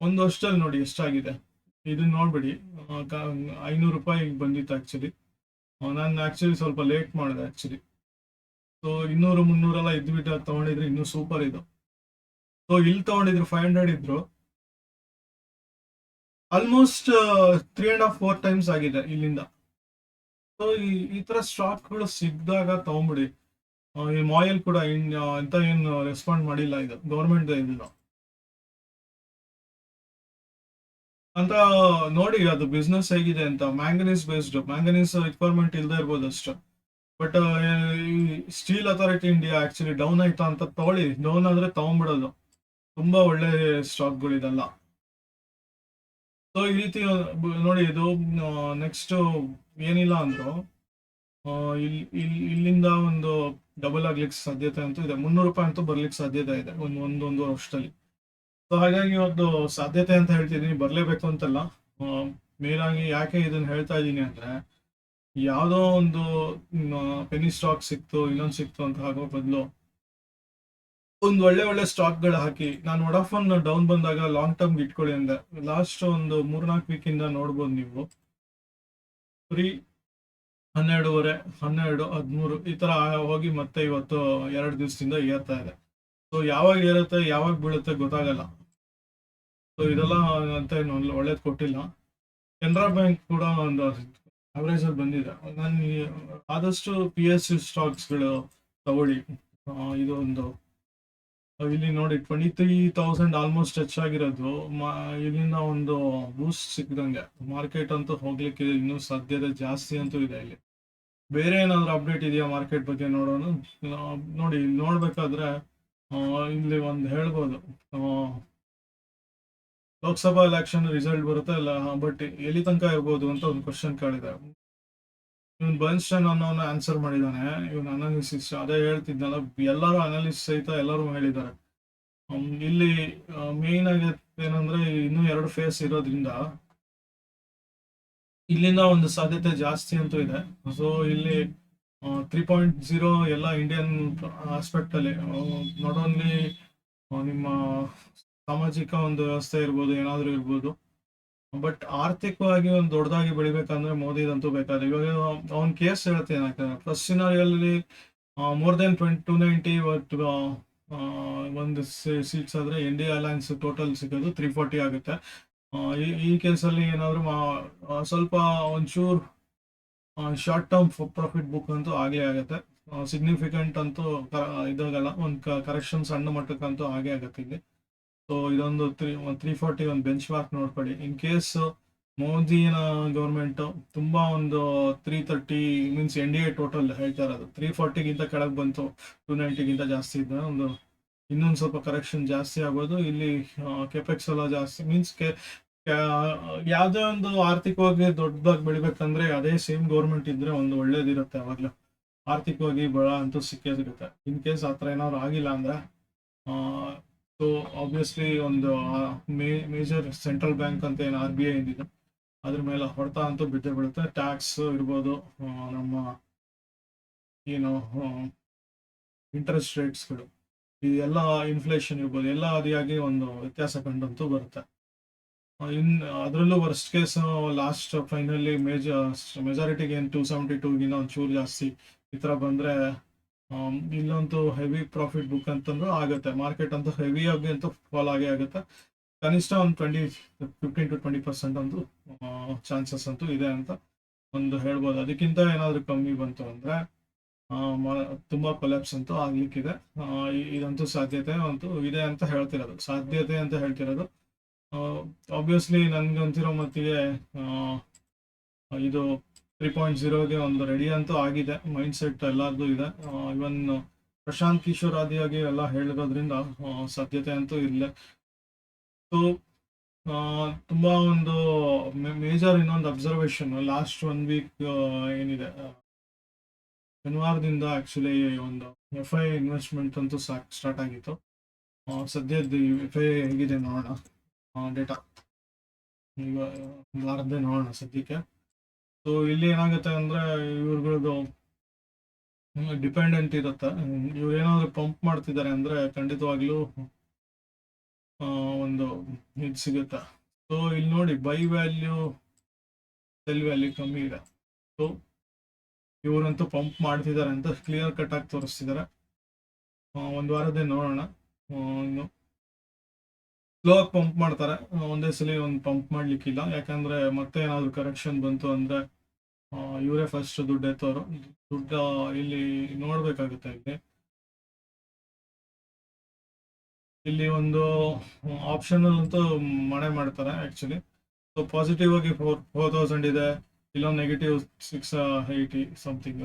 Speaker 1: ಒಂದು ವರ್ಷದಲ್ಲಿ ನೋಡಿ ಎಷ್ಟಾಗಿದೆ. ಇದನ್ನ ನೋಡ್ಬಿಡಿ. ಐನೂರು ರೂಪಾಯಿ ಬಂದಿತ್ತು ಆಕ್ಚುಲಿ ನಾನು ಆಕ್ಚುಲಿ ಸ್ವಲ್ಪ ಲೇಟ್ ಮಾಡಿದೆ ಆಕ್ಚುಲಿ ಸೊ ಇನ್ನೂರು, ಮುನ್ನೂರೆಲ್ಲ ಇದ್ಬಿಟ್ಟು ತಗೊಂಡಿದ್ರೆ ಇನ್ನೂ ಸೂಪರ್ ಇದು. ಸೊ ಇಲ್ಲಿ ತಗೊಂಡಿದ್ರು ಫೈವ್ ಹಂಡ್ರೆಡ್ ಇದ್ರು. Almost three and half four times ಆಗಿದೆ ಇಲ್ಲಿಂದ. ಈ ಈ ತರ ಸ್ಟಾಕ್ಗಳು ಸಿಕ್ಕಿದಾಗ ತಗೊಂಬಿಡಿ. ಈ ಮಾಯಲ್ ಕೂಡ ಅಂತ ಏನು ರೆಸ್ಪಾಂಡ್ ಮಾಡಿಲ್ಲ ಇದು. ಗೌರ್ಮೆಂಟ್ ಇದಿಲ್ಲ ಅಂತ ನೋಡಿ, ಅದು ಬಿಸ್ನೆಸ್ ಹೇಗಿದೆ ಅಂತ. ಮ್ಯಾಂಗನೀಸ್ ಬೇಸ್ಡ್ ಮ್ಯಾಂಗನೀಸ್ ರಿಕ್ವೈರ್ಮೆಂಟ್ ಇಲ್ಲದೆ ಇರ್ಬೋದು ಅಷ್ಟೇ. ಬಟ್ ಈ steel authority India actually down ಆಯ್ತಾ ಅಂತ ತಗೊಳ್ಳಿ. ಡೌನ್ ಆದ್ರೆ ತಗೊಂಡ್ಬಿಡೋದು ತುಂಬಾ ಒಳ್ಳೆ ಸ್ಟಾಕ್ಗಳು ಇದೆಲ್ಲ. ಸೊ ಈ ರೀತಿ ನೋಡಿ ಇದು ನೆಕ್ಸ್ಟ್ ಏನಿಲ್ಲ ಅಂದ್ರು ಆ, ಇಲ್- ಇಲ್- ಇಲ್ಲಿಂದ ಒಂದು ಡಬಲ್ ಆಗ್ಲಿಕ್ಕೆ ಸಾಧ್ಯತೆ ಅಂತೂ ಇದೆ. ಮುನ್ನೂರು ರೂಪಾಯಿ ಅಂತೂ ಬರ್ಲಿಕ್ಕೆ ಸಾಧ್ಯತೆ ಇದೆ ಒಂದು ಒಂದು ಒಂದೂವರೆ ವರ್ಷದಲ್ಲಿ. ಸೊ ಹಾಗಾಗಿ ಒಂದು ಸಾಧ್ಯತೆ ಅಂತ ಹೇಳ್ತಿದ್ದೀನಿ ಬರ್ಲೇಬೇಕು ಅಂತಲ್ಲ. ಮೇಲಾಗಿ ಯಾಕೆ ಇದನ್ನ ಹೇಳ್ತಾ ಇದ್ದೀನಿ ಅಂದ್ರೆ ಯಾವುದೋ ಒಂದು ಪೆನಿ ಸ್ಟಾಕ್ ಸಿಕ್ತು ಇನ್ನೊಂದು ಸಿಕ್ತು ಅಂತ ಆಗೋ ಬದಲು ಒಂದು ಒಳ್ಳೆ ಒಳ್ಳೆ ಸ್ಟಾಕ್ಗಳು ಹಾಕಿ, ನಾನು ವಡಾಫೋನ್ ಡೌನ್ ಬಂದಾಗ ಲಾಂಗ್ ಟರ್ಮ್ ಇಟ್ಕೊಳ್ಳಿ ಅಂದೆ. ಲಾಸ್ಟ್ ಒಂದು ಮೂರ್ನಾಲ್ಕು ವೀಕ್ ಇಂದ ನೋಡ್ಬೋದು ನೀವು. ಫ್ರೀ ಹನ್ನೆರಡೂವರೆ, ಹನ್ನೆರಡು, ಹದಿಮೂರು ಈ ತರ ಹೋಗಿ ಮತ್ತೆ ಇವತ್ತು ಎರಡು ದಿವಸದಿಂದ ಏರ್ತಾ ಇದೆ. ಸೊ ಯಾವಾಗ ಏರುತ್ತೆ, ಯಾವಾಗ ಬೀಳುತ್ತೆ ಗೊತ್ತಾಗಲ್ಲ. ಸೊ ಇದೆಲ್ಲ ಅಂತ ಏನು ಒಳ್ಳೇದು ಕೊಟ್ಟಿಲ್ಲ. ಕೆನರಾ ಬ್ಯಾಂಕ್ ಕೂಡ ಒಂದು ಅವರೇಜ್ ಅಲ್ಲಿ ಬಂದಿದೆ. ನಾನು ಆದಷ್ಟು ಪಿ ಎಸ್ ಯು ಸ್ಟಾಕ್ಸ್ಗಳು ತಗೊಳ್ಳಿ. ಇದು ಒಂದು ಇಲ್ಲಿ ನೋಡಿ twenty three thousand almost touch ಆಗಿರೋದು ಇಲ್ಲಿಂದ ಒಂದು ಬೂಸ್ಟ್ ಸಿಕ್ದಂಗೆ. ಮಾರ್ಕೆಟ್ ಅಂತೂ ಹೋಗ್ಲಿಕ್ಕೆ ಇನ್ನೂ ಸಾಧ್ಯತೆ ಜಾಸ್ತಿ ಅಂತೂ ಇದೆ ಇಲ್ಲಿ. ಬೇರೆ ಏನಾದ್ರು ಅಪ್ಡೇಟ್ ಇದೆಯಾ ಮಾರ್ಕೆಟ್ ಬಗ್ಗೆ ನೋಡೋಣ? ನೋಡಿ ನೋಡ್ಬೇಕಾದ್ರೆ ಇಲ್ಲಿ ಒಂದು ಹೇಳ್ಬೋದು. ಲೋಕಸಭಾ ಎಲೆಕ್ಷನ್ ರಿಸಲ್ಟ್ ಬರುತ್ತೆ, ಇಲ್ಲ? ಬಟ್ ಎಲ್ಲಿ ತನಕ ಇರ್ಬೋದು ಅಂತ ಒಂದು ಕ್ವಶನ್ ಕೇಳಿದೆ. ಇವನ್ ಬರ್ನ್ಸ್ಟೈನ್ ಅನ್ನೋನ ಆನ್ಸರ್ ಮಾಡಿದಾನೆ. ಇವನ್ ಅನಾಲಿಸಿಸ್ ಅದೇ ಹೇಳ್ತಿದ್ನಲ್ಲ, ಎಲ್ಲರೂ ಅನಾಲಿಸ್ ಸಹಿತ ಎಲ್ಲರೂ ಹೇಳಿದ್ದಾರೆ. ಇಲ್ಲಿ ಮೇನ್ ಆಗಿ ಏನಂದ್ರೆ ಇನ್ನೂ ಎರಡು ಫೇಸ್ ಇರೋದ್ರಿಂದ ಇಲ್ಲಿಂದ ಒಂದು ಸಾಧ್ಯತೆ ಜಾಸ್ತಿ ಅಂತೂ ಇದೆ. ಸೊ ಇಲ್ಲಿ ತ್ರೀ ಪಾಯಿಂಟ್ ಜೀರೋ ಎಲ್ಲ ಇಂಡಿಯನ್ ಆಸ್ಪೆಕ್ಟ್ ಅಲ್ಲಿ ನಾಟ್ ಓನ್ಲಿ ನಿಮ್ಮ ಸಾಮಾಜಿಕ ಒಂದು ವ್ಯವಸ್ಥೆ ಇರ್ಬೋದು, ಏನಾದರೂ ಇರ್ಬೋದು ಬಟ್ ಆರ್ಥಿಕವಾಗಿ ಒಂದು ದೊಡ್ಡದಾಗಿ ಬೆಳಿಬೇಕಂದ್ರೆ ಮೋದಿದಂತೂ ಬೇಕಾದ್ರೆ. ಇವಾಗ ಅವ್ನ ಕೇಸ್ ಹೇಳ್ತೇನೆ first ಸಿನಾರಿಯಲ್ಲಿ more than twenty to ninety ಒಂದು ಸೀಟ್ಸ್ ಆದ್ರೆ ಎನ್ ಡಿ ಅಲಯನ್ಸ್ ಟೋಟಲ್ ಸಿಗೋದು ತ್ರೀ ಫಾರ್ಟಿ ಆಗುತ್ತೆ. ಈ ಕೇಸಲ್ಲಿ ಏನಾದ್ರು ಸ್ವಲ್ಪ ಒಂಚೂರು ಶಾರ್ಟ್ ಟರ್ಮ್ ಪ್ರಾಫಿಟ್ ಬುಕ್ ಅಂತೂ ಆಗೇ ಆಗುತ್ತೆ. ಸಿಗ್ನಿಫಿಕೆಂಟ್ ಅಂತೂ ಇದಾಗಲ್ಲ, ಒಂದು ಕರೆಕ್ಷನ್ ಸಣ್ಣ ಮಟ್ಟಕ್ಕಂತೂ ಆಗೇ ಆಗುತ್ತೆ ಇಲ್ಲಿ. ಸೊ ಇದೊಂದು ತ್ರೀ ತ್ರೀ ಫಾರ್ಟಿ ಒಂದು ಬೆಂಚ್ ಮಾರ್ಕ್ ನೋಡ್ಕೊಳ್ಳಿ. ಇನ್ ಕೇಸ್ ಮೋದಿನ ಗೌರ್ಮೆಂಟ್ ತುಂಬಾ ಒಂದು three thirty means N D A total ಹೇಳ್ತಾ ಇರೋದು ತ್ರೀ ಫಾರ್ಟಿಗಿಂತ ಕೆಳಗೆ ಬಂತು. ಟೂ ನೈಂಟಿಗಿಂತ ಜಾಸ್ತಿ ಇದ್ದ ಒಂದು ಇನ್ನೊಂದು ಸ್ವಲ್ಪ ಕರೆಕ್ಷನ್ ಜಾಸ್ತಿ ಆಗೋದು. ಇಲ್ಲಿ ಕೆಪೆಕ್ಸ್ ಎಲ್ಲ ಜಾಸ್ತಿ ಮೀನ್ಸ್ ಕೆ ಯಾವುದೇ ಒಂದು ಆರ್ಥಿಕವಾಗಿ ದೊಡ್ಡದಾಗಿ ಬೆಳಿಬೇಕಂದ್ರೆ ಅದೇ ಸೇಮ್ ಗೌರ್ಮೆಂಟ್ ಇದ್ರೆ ಒಂದು ಒಳ್ಳೇದಿರುತ್ತೆ ಅವಾಗ್ಲೂ. ಆರ್ಥಿಕವಾಗಿ ಬಹಳ ಅಂತೂ ಸಿಕ್ಕೇ ಸಿಗುತ್ತೆ ಇನ್ ಕೇಸ್ ಆ ಥರ ಏನಾದ್ರು ಆಗಿಲ್ಲ ಅಂದ್ರೆ ಸೊ ಆಬ್ವಿಯಸ್ಲಿ ಒಂದು ಮೇಜರ್ ಸೆಂಟ್ರಲ್ ಬ್ಯಾಂಕ್ ಅಂತ ಏನು ಆರ್ ಬಿ ಐ ಇದೆ ಅದ್ರ ಮೇಲೆ ಹೊಡೆತ ಅಂತೂ ಬಿದ್ದೇ ಬೀಳುತ್ತೆ ಟ್ಯಾಕ್ಸ್ ಇರ್ಬೋದು ನಮ್ಮ ಏನು ಇಂಟ್ರೆಸ್ಟ್ ರೇಟ್ಸ್ಗಳು ಈ ಎಲ್ಲ ಇನ್ಫ್ಲೇಷನ್ ಇರ್ಬೋದು, ಎಲ್ಲ ಅದಿಯಾಗಿ ಒಂದು ವ್ಯತ್ಯಾಸ ಕಂಡಂತೂ ಬರುತ್ತೆ. ಇನ್, ಅದರಲ್ಲೂ worst case last finally major ಮೆಜಾರಿಟಿಗೆ ಏನು ಟೂ ಸೆವೆಂಟಿ ಟೂಗಿನ ಒಂಚೂರು ಜಾಸ್ತಿ, ಈ ಥರ ಬಂದರೆ ಇಲ್ಲಂತೂ ಹೆವಿ ಪ್ರಾಫಿಟ್ ಬುಕ್ ಅಂತಂದ್ರೂ ಆಗುತ್ತೆ. ಮಾರ್ಕೆಟ್ ಅಂತೂ ಹೆವಿ ಆಗಿ ಅಂತೂ ಫಾಲ್ ಆಗೇ ಆಗುತ್ತೆ. ಕನಿಷ್ಠ ಒಂದು twenty fifteen to twenty percent ಅಂತೂ ಚಾನ್ಸಸ್ ಅಂತೂ ಇದೆ ಅಂತ ಒಂದು ಹೇಳ್ಬೋದು. ಅದಕ್ಕಿಂತ ಏನಾದರೂ ಕಮ್ಮಿ ಬಂತು ಅಂದರೆ ತುಂಬಾ ಕೊಲ್ಯಾಪ್ಸ್ ಅಂತೂ ಆಗ್ಲಿಕ್ಕಿದೆ. ಇದಂತೂ ಸಾಧ್ಯತೆ ಅಂತೂ ಇದೆ ಅಂತ ಹೇಳ್ತಿರೋದು. ಸಾಧ್ಯತೆ ಅಂತ ಹೇಳ್ತಿರೋದು. ಆಬ್ವಿಯಸ್ಲಿ ನನ್ಗಂತಿರೋ ಮತ್ತಿಗೆ ಇದು ತ್ರೀ ಪಾಯಿಂಟ್ ಜೀರೋಗೆ ಒಂದು ರೆಡಿ ಅಂತೂ ಆಗಿದೆ. ಮೈಂಡ್ ಸೆಟ್ ಎಲ್ಲರದು ಇದೆ ಇವನ್ ಪ್ರಶಾಂತ್ ಕಿಶೋರ್ ಆದಿಯಾಗಿ ಎಲ್ಲ ಹೇಳಿರೋದ್ರಿಂದ ಸಾಧ್ಯತೆ ಅಂತೂ ಇಲ್ಲ. ಸೊ ತುಂಬಾ ಒಂದು ಮೇಜರ್ ಇನ್ನೊಂದು ಅಬ್ಸರ್ವೇಷನ್ ಲಾಸ್ಟ್ ಒನ್ ವೀಕ್ ಏನಿದೆ? ಶನಿವಾರದಿಂದ ಆಕ್ಚುಲಿ ಒಂದು ಎಫ್ ಐ ಇನ್ವೆಸ್ಟ್ಮೆಂಟ್ ಅಂತೂ ಸಾಕ್ ಸ್ಟಾರ್ಟ್ ಆಗಿತ್ತು. ಸದ್ಯದ್ದು ಎಫ್ ಐ ಹೇಗಿದೆ ನೋಡೋಣ. ಡೇಟಾ ಈಗ ನೋಡೋಣ ಸದ್ಯಕ್ಕೆ. ಸೊ ಇಲ್ಲಿ ಏನಾಗುತ್ತೆ ಅಂದ್ರೆ ಇವ್ರಗಳದ್ದು ಡಿಪೆಂಡೆಂಟ್ ಇರುತ್ತೆ. ಇವ್ರು ಏನಾದ್ರು ಪಂಪ್ ಮಾಡ್ತಿದ್ದಾರೆ ಅಂದ್ರೆ ಖಂಡಿತವಾಗ್ಲೂ ಒಂದು ಇದು ಸಿಗುತ್ತೆ. ಸೊ ಇಲ್ಲಿ ನೋಡಿ ಬೈ ವ್ಯಾಲ್ಯೂ ಸೆಲ್ ವ್ಯಾಲ್ಯೂ ಕಮ್ಮಿ ಇದೆ. ಸೊ ಇವರಂತೂ ಪಂಪ್ ಮಾಡ್ತಿದ್ದಾರೆ ಅಂತ ಕ್ಲಿಯರ್ ಕಟ್ ಆಗಿ ತೋರಿಸ್ತಿದ್ದಾರೆ. ಒಂದು ವಾರದೇ ನೋಡೋಣ. ಇನ್ನು ಸ್ಲೋ ಆಗಿ ಪಂಪ್ ಮಾಡ್ತಾರೆ. ಒಂದೇ ಸಲ ಒಂದು ಪಂಪ್ ಮಾಡ್ಲಿಕ್ಕಿಲ್ಲ. ಯಾಕಂದ್ರೆ ಮತ್ತೆ ಏನಾದ್ರು ಕರೆಕ್ಷನ್ ಬಂತು ಅಂದ್ರೆ ಇವರೇ ಫಸ್ಟ್ ದುಡ್ಡು ಎತ್ತವರು ದುಡ್ಡು ಇಲ್ಲಿ ನೋಡ್ಬೇಕಾಗುತ್ತೆ ಇಲ್ಲಿ. ಇಲ್ಲಿ ಒಂದು ಆಪ್ಷನಲ್ ಅಂತೂ ಮನೆ ಮಾಡ್ತಾರೆ ಆಕ್ಚುಲಿ ಸೊ ಪಾಸಿಟಿವ್ ಆಗಿ ಫೋರ್ ಫೋರ್ ತೌಸಂಡ್ ಇದೆ. ಇಲ್ಲ negative six eighty something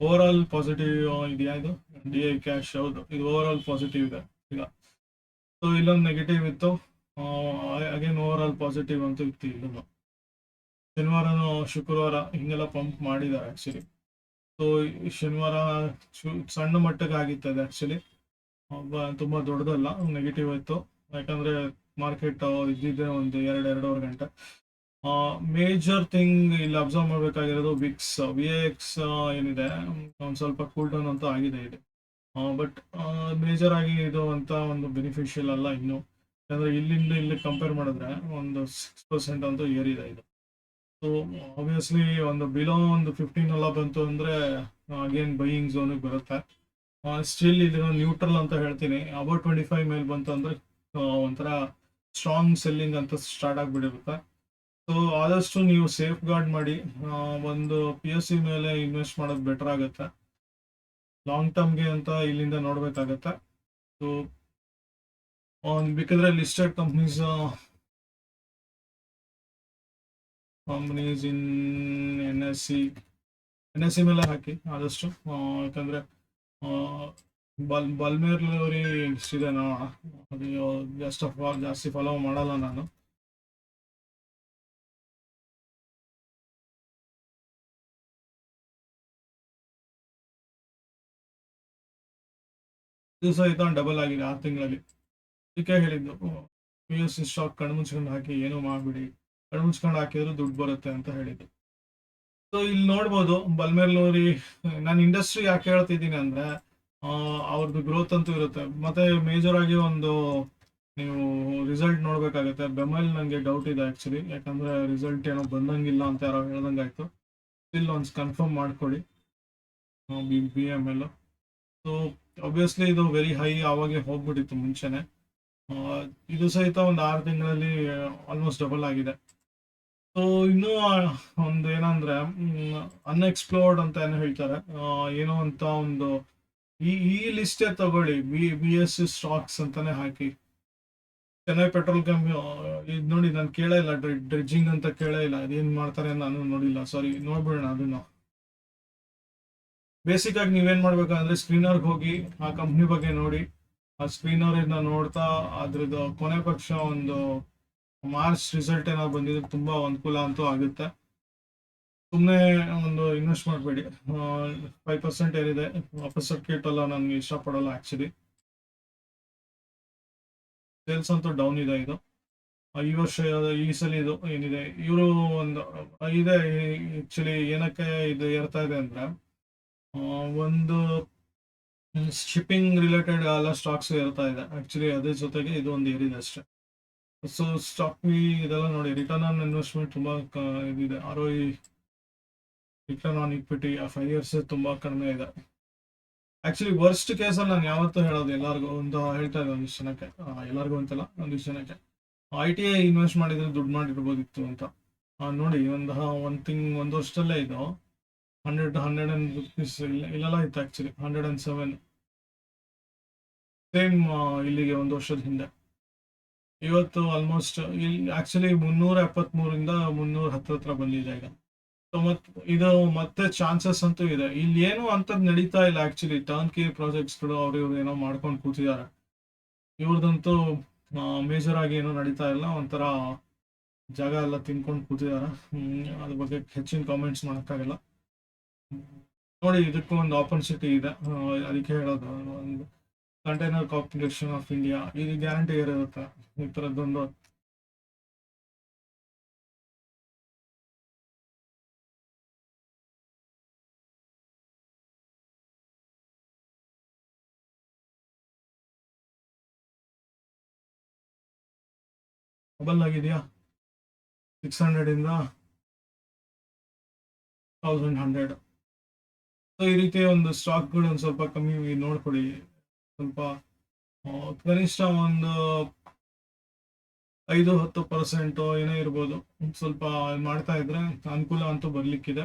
Speaker 1: overall positive ಇದೆಯಾ ಇದು? ಡಿ ಐ ಕ್ಯಾಶ್ ಹೌದು. ಇದು ಓವರ್ ಆಲ್ ಪಾಸಿಟಿವ್ ಇದೆ. ಈಗ. ಸೊ ಇಲ್ಲೊಂದು ನೆಗೆಟಿವ್ ಇತ್ತು. ಅಗೇನ್ ಓವರ್ ಆಲ್ ಪಾಸಿಟಿವ್ ಅಂತೂ ಇತ್ತು ಇಲ್ಲೂ ಶನಿವಾರನೂ ಶುಕ್ರವಾರ ಹಿಂಗೆಲ್ಲ ಪಂಪ್ ಮಾಡಿದ್ದಾರೆ ಆಕ್ಚುಲಿ ಸೊ ಶನಿವಾರ ಸಣ್ಣ ಮಟ್ಟಕ್ಕೆ ಆಗಿತ್ತು ಅದು ಆಕ್ಚುಲಿ ತುಂಬಾ ದೊಡ್ಡದಲ್ಲ ನೆಗೆಟಿವ್ ಇತ್ತು ಯಾಕಂದ್ರೆ ಮಾರ್ಕೆಟ್ ಇದ್ದಿದ್ದೆ ಒಂದು ಎರಡು, ಎರಡೂವರೆ ಗಂಟೆ. ಮೇಜರ್ ಥಿಂಗ್ ಇಲ್ಲಿ ಅಬ್ಸರ್ವ್ ಮಾಡಬೇಕಾಗಿರೋದು ವಿಕ್ಸ್ ವಿ ಎಕ್ಸ್ ಏನಿದೆ. ಒಂದು ಸ್ವಲ್ಪ ಕೂಲ್ ಡೌನ್ ಅಂತ ಆಗಿದೆ ಇದೆ ಬಟ್ ಮೇಜರ್ ಆಗಿ ಇದು ಅಂತ ಒಂದು ಬೆನಿಫಿಷಿಯಲ್ ಅಲ್ಲ ಇನ್ನು. ಯಾಕಂದ್ರೆ ಇಲ್ಲಿಂದ ಇಲ್ಲಿ ಕಂಪೇರ್ ಮಾಡಿದ್ರೆ ಒಂದು ಸಿಕ್ಸ್ ಪರ್ಸೆಂಟ್ ಅಂತೂ ಏರಿದೆ ಇದು. ಆಬ್ವಿಯಸ್ಲಿ ಒಂದು ಬಿಲೋ ಒಂದು ಫಿಫ್ಟೀನ್ ಎಲ್ಲ ಬಂತು ಅಂದ್ರೆ ಅಗೇನ್ ಬೈಯಿಂಗ್ ಝೋನಿಗೆ ಬರುತ್ತೆ. ಸ್ಟಿಲ್ ಇದು ನ್ಯೂಟ್ರಲ್ ಅಂತ ಹೇಳ್ತೀನಿ. ಅಬೌ ಟ್ವೆಂಟಿ ಫೈವ್ ಮೇಲೆ ಬಂತು ಅಂದ್ರೆ ಆ, ಒಂಥರ ಸ್ಟ್ರಾಂಗ್ ಸೆಲ್ಲಿಂಗ್ ಅಂತ ಸ್ಟಾರ್ಟ್ ಆಗಿಬಿಡಿರುತ್ತೆ ಸೊ ಆದಷ್ಟು ನೀವು ಸೇಫ್ ಗಾರ್ಡ್ ಮಾಡಿ ಒಂದು ಪಿ ಎಸ್ ಸಿ ಮೇಲೆ ಇನ್ವೆಸ್ಟ್ ಮಾಡೋದು ಬೆಟರ್ ಆಗುತ್ತೆ. ಲಾಂಗ್ ಟರ್ಮ್ಗೆ ಅಂತ ಇಲ್ಲಿಂದ ನೋಡಬೇಕಾಗತ್ತೆ. ಸೊ ಬೇಕಾದ್ರೆ listed companies companies in N S C N S C ಮೇಲೆ ಹಾಕಿ ಆದಷ್ಟು ಯಾಕಂದ್ರೆ ಬಲ್ ಬಲ್ಮೇರ್ ಇದೆ ನೋಡೋಣ ಆಫ್ ಜಾಸ್ತಿ ಜಾಸ್ತಿ ಫಾಲೋ ಮಾಡಲ್ಲ ನಾನು. ಇದು ಇದೊಂದು ಡಬಲ್ ಆಗಿದೆ ಆರು ತಿಂಗಳಲ್ಲಿ. ಅದಕ್ಕೆ ಹೇಳಿದ್ದು ಪಿ ಎಸ್ ಸಿ ಸ್ಟಾಕ್ ಕಣ್ಮುಚ್ಕೊಂಡು ಹಾಕಿ ಏನೂ ಮಾಡ್ಬಿಡಿ. ಕಣ್ಮುಚ್ಕೊಂಡು ಹಾಕಿದ್ರು ದುಡ್ಡು ಬರುತ್ತೆ ಅಂತ ಹೇಳಿದ್ರು ಸೊ ಇಲ್ಲಿ ನೋಡ್ಬೋದು ಬಲ್ಮೇರ್ಲೋರಿ ನಾನು ಇಂಡಸ್ಟ್ರಿ ಯಾಕೆ ಹೇಳ್ತಿದ್ದೀನಿ ಅಂದ್ರೆ ಅವ್ರದ್ದು ಗ್ರೋತ್ ಅಂತೂ ಇರುತ್ತೆ. ಮತ್ತೆ ಮೇಜರ್ ಆಗಿ ಒಂದು, ನೀವು ರಿಸಲ್ಟ್ ನೋಡ್ಬೇಕಾಗತ್ತೆ. ಬೆಮಲ್ ನನಗೆ ಡೌಟ್ ಇದೆ ಆ್ಯಕ್ಚುಲಿ ಯಾಕಂದ್ರೆ ರಿಸಲ್ಟ್ ಏನೋ ಬಂದಂಗಿಲ್ಲ ಅಂತ ಯಾರೋ ಹೇಳ್ದಂಗಾಯ್ತು. ಸ್ಟಿಲ್ ಒಂದು ಕನ್ಫರ್ಮ್ ಮಾಡ್ಕೊಳ್ಳಿ. B B M L so obviously ಇದು ವೆರಿ ಹೈ ಆವಾಗೆ ಹೋಗ್ಬಿಟ್ಟಿತ್ತು ಮುಂಚೆನೆ. ಇದು ಸಹಿತ ಒಂದು ಆರು ತಿಂಗಳಲ್ಲಿ ಆಲ್ಮೋಸ್ಟ್ ಡಬಲ್ ಆಗಿದೆ. ಸೊ ಇನ್ನು ಒಂದು ಏನಂದ್ರೆ ಅನ್ಎಕ್ಸ್ಪ್ಲೋರ್ಡ್ ಅಂತ ಏನೋ ಹೇಳ್ತಾರೆ. ಏನೋ ಅಂತ ಒಂದು, ಈ ಈ ಲಿಸ್ಟೇ ತಗೊಳ್ಳಿ. ಬಿ ಬಿ ಎಸ್ ಸ್ಟಾಕ್ಸ್ ಅಂತಾನೆ ಹಾಕಿ. ಚೆನ್ನೈ ಪೆಟ್ರೋಲ್ ಕಂಪ್ನಿ ಇದು ನೋಡಿ, ನಾನು ಕೇಳೇ ಇಲ್ಲ. ಡ್ರೆಡ್ಜಿಂಗ್ ಅಂತ ಕೇಳೇ ಇಲ್ಲ. ಅದೇನು ಮಾಡ್ತಾರೆ ನಾನು ನೋಡಿಲ್ಲ. ಸಾರಿ ನೋಡ್ಬಿಡೋಣ ಅದನ್ನ. ಬೇಸಿಕ್ ಆಗಿ ನೀವೇನ್ ಮಾಡ್ಬೇಕಂದ್ರೆ ಸ್ಕ್ರೀನರ್ಗೆ ಹೋಗಿ, ಆ ಕಂಪ್ನಿ ಬಗ್ಗೆ ನೋಡಿ. ಆ ಸ್ಕ್ರೀನರ್ ನೋಡ್ತಾ, ಅದ್ರದ್ದು ಕೊನೆ ಪಕ್ಷ ಒಂದು ಮಾರ್ಚ್ ರಿಸಲ್ಟ್ ಏನಾದ್ರು ಬಂದಿದ್ರೆ ತುಂಬಾ ಅನುಕೂಲ ಅಂತೂ ಆಗುತ್ತೆ. ಸುಮ್ಮನೆ ಒಂದು ಇನ್ವೆಸ್ಟ್ ಮಾಡಬೇಡಿ. ಫೈವ್ ಪರ್ಸೆಂಟ್ ಏನಿದೆ ವಾಪಸ್ ಸರ್ಕಿಟ್ ಎಲ್ಲ ನನಗೆ ಇಷ್ಟಪಡಲ್ಲ ಆ್ಯಕ್ಚುಲಿ ಸೇಲ್ಸ್ ಅಂತೂ ಡೌನ್ ಇದೆ ಇದು. ಈ ವರ್ಷ ಈ ಸಲ ಇದು ಏನಿದೆ, ಇವರು ಒಂದು, ಇದೆ ಆಕ್ಚುಲಿ ಏನಕ್ಕೆ ಇದು ಏರ್ತಾ ಇದೆ ಅಂದ್ರೆ ಒಂದು ಶಿಪ್ಪಿಂಗ್ ರಿಲೇಟೆಡ್ ಎಲ್ಲ ಸ್ಟಾಕ್ಸ್ ಏರ್ತಾ ಇದೆ. ಆ್ಯಕ್ಚುಲಿ ಅದ್ರ ಜೊತೆಗೆ ಇದು ಒಂದು ಏರಿದೆ ಅಷ್ಟೇ. ಸೊ ಸ್ಟಾಕ್ ಇದೆಲ್ಲ ನೋಡಿ ರಿಟರ್ನ್ ಆನ್ ಇನ್ವೆಸ್ಟ್ಮೆಂಟ್ ತುಂಬಾ ಇದಿದೆ. R O return on equity five years ತುಂಬಾ ಕಡಿಮೆ ಇದೆ. ಆಕ್ಚುಲಿ ವರ್ಸ್ಟ್ ಕೇಸಲ್ಲಿ ನಾನು ಯಾವತ್ತೂ ಹೇಳೋದು ಎಲ್ಲರಿಗೂ ಒಂದು ಹೇಳ್ತಾ ಇದ್ದೆ ಒಂದಿಷ್ಟು ಜನಕ್ಕೆ. ಆ, ಎಲ್ಲರಿಗೂ ಅಂತಲ್ಲ ಒಂದಿಷ್ಟು ಜನಕ್ಕೆ. ಐ ಟಿ ಐ ಇನ್ವೆಸ್ಟ್ ಮಾಡಿದ್ರೆ ದುಡ್ಡು ಮಾಡಿರ್ಬೋದಿತ್ತು ಅಂತ. ಆ, ನೋಡಿ ಒಂದು ಒಂದು ತಿಂಗ್ ಒಂದು ವರ್ಷದಲ್ಲೇ ಇದು. ಹಂಡ್ರೆಡ್ ಹಂಡ್ರೆಡ್ ಅಂಡ್ ರುಪೀಸ್ ಇಲ್ಲ ಇಲ್ಲೆಲ್ಲ ಇತ್ತು actually hundred and seven same ಇಲ್ಲಿಗೆ ಒಂದು ವರ್ಷದ ಹಿಂದೆ. ಇವತ್ತು ಆಲ್ಮೋಸ್ಟ್ ಇಲ್ಲಿ ಆಕ್ಚುಲಿ ಮುನ್ನೂರ ಎಪ್ಪತ್ಮೂರಿಂದ ಮುನ್ನೂರ ಹತ್ರ ಬಂದಿದೆ ಈಗ. ಸೊ ಮತ್, ಇದು ಮತ್ತೆ ಚಾನ್ಸಸ್ ಅಂತೂ ಇದೆ. ಇಲ್ಲಿ ಏನು ಅಂತದ್ ನಡೀತಾ ಇಲ್ಲ ಆಕ್ಚುಲಿ ಟರ್ನ್ ಕಿ ಪ್ರಾಜೆಕ್ಟ್ಸ್ಗಳು ಅವ್ರು ಇವ್ರು ಏನೋ ಮಾಡ್ಕೊಂಡು ಕೂತಿದ್ದಾರೆ. ಇವ್ರದಂತೂ ಮೇಜರ್ ಆಗಿ ಏನೋ ನಡೀತಾ ಇಲ್ಲ. ಒಂಥರ ಜಾಗ ಎಲ್ಲ ತಿನ್ಕೊಂಡು ಕೂತಿದ್ದಾರೆ. ಅದ್ರ ಬಗ್ಗೆ ಹೆಚ್ಚಿನ ಕಾಮೆಂಟ್ಸ್ ಮಾಡೋಕ್ಕಾಗಲ್ಲ. ನೋಡಿ, ಇದಕ್ಕೂ ಒಂದು ಆಪರ್ಚುನಿಟಿ ಇದೆ. ಅದಕ್ಕೆ ಹೇಳೋದು ಕಂಟೈನರ್ ಕಾರ್ಪೊರೇಷನ್ ಆಫ್ ಇಂಡಿಯಾ ಇದು ಗ್ಯಾರಂಟಿ ಇರುತ್ತೆ ಈ ಥರದ್ದೊಂದು ಡಬಲ್ ಆಗಿದೆಯಾ? ಸಿಕ್ಸ್ ಹಂಡ್ರೆಡ್ ಇಂದ ತೌಸಂಡ್ ಹಂಡ್ರೆಡ್ ಸೊ ಈ ರೀತಿ ಒಂದು ಸ್ಟಾಕ್ಗಳು ಒಂದು ಸ್ವಲ್ಪ ಕಮ್ಮಿ ನೋಡ್ಕೊಳ್ಳಿ ಸ್ವಲ್ಪ ಕನಿಷ್ಠ ಒಂದು ಐದು ಹತ್ತು ಪರ್ಸೆಂಟ್ ಏನೇ ಇರ್ಬೋದು. ಸ್ವಲ್ಪ ಮಾಡ್ತಾ ಇದ್ರೆ ಅನುಕೂಲ ಅಂತೂ ಬರ್ಲಿಕ್ಕಿದೆ.